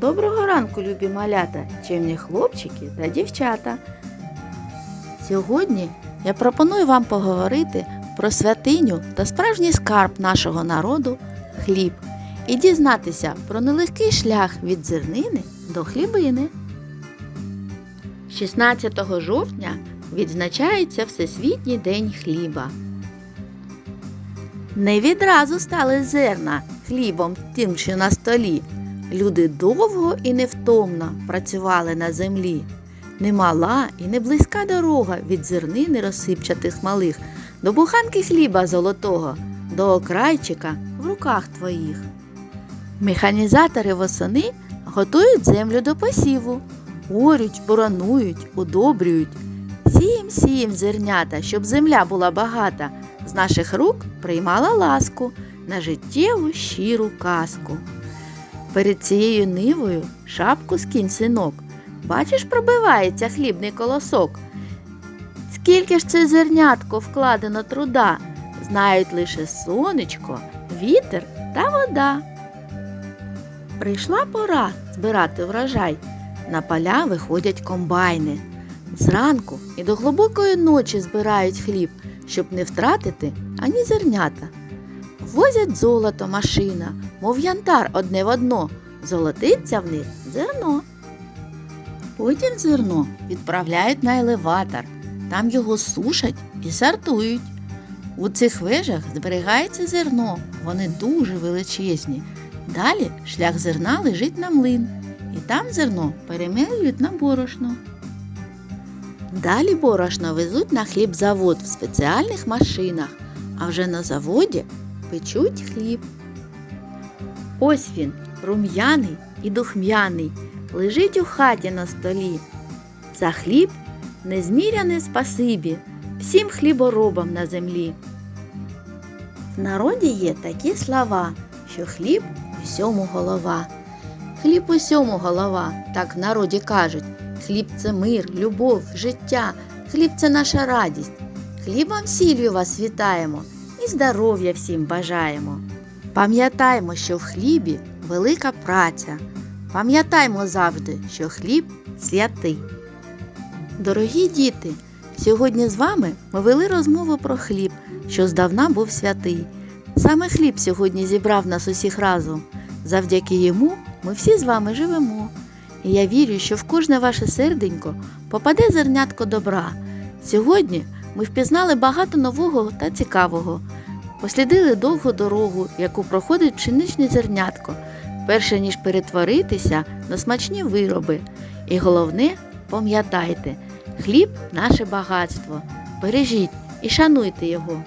Доброго ранку, любі малята, чемні хлопчики та дівчата. Сьогодні я пропоную вам поговорити про святиню та справжній скарб нашого народу хліб і дізнатися про нелегкий шлях від зернини до хлібини. 16 жовтня відзначається Всесвітній день хліба. Не відразу стали зерна хлібом тим, що на столі. Люди довго і невтомно працювали на землі. Немала і не близька дорога від зернини розсипчатих малих до буханки хліба золотого, до окрайчика в руках твоїх. Механізатори восени готують землю до посіву, орють, боронують, удобрюють. Сієм сієм зернята, щоб земля була багата, з наших рук приймала ласку на життєву щиру казку. Перед цією нивою шапку скинь синок. Бачиш, пробивається хлібний колосок. Скільки ж це зернятко вкладено труда, знають лише сонечко, вітер та вода. Прийшла пора збирати врожай. На поля виходять комбайни. Зранку і до глибокої ночі збирають хліб, щоб не втратити ані зернята. Возять золото машина, мов янтар одне в одно, золотиться в них зерно. Потім зерно відправляють на елеватор, там його сушать і сортують. У цих вежах зберігається зерно, вони дуже величезні. Далі шлях зерна лежить на млин, і там зерно перемелюють на борошно. Далі борошно везуть на хлібзавод в спеціальних машинах, а вже на заводі печуть хліб. Ось він, рум'яний і духм'яний, лежить у хаті на столі. За хліб незміряне спасибі всім хліборобам на землі. В народі є такі слова, що хліб усьому голова. Хліб усьому голова, так в народі кажуть. Хліб це мир, любов, життя, хліб це наша радість. Хлібом сіллю вас вітаємо здоров'я всім бажаємо. Пам'ятаймо, що в хлібі велика праця. Пам'ятаймо завжди, що хліб святий. Дорогі діти, сьогодні з вами ми вели розмову про хліб, що здавна був святий. Саме хліб сьогодні зібрав нас усіх разом. Завдяки йому ми всі з вами живемо. І я вірю, що в кожне ваше серденько попаде зернятко добра. Сьогодні ми впізнали багато нового та цікавого, послідили довгу дорогу, яку проходить пшеничне зернятко, перше ніж перетворитися на смачні вироби. І головне, пам'ятайте, хліб наше багатство. Бережіть і шануйте його.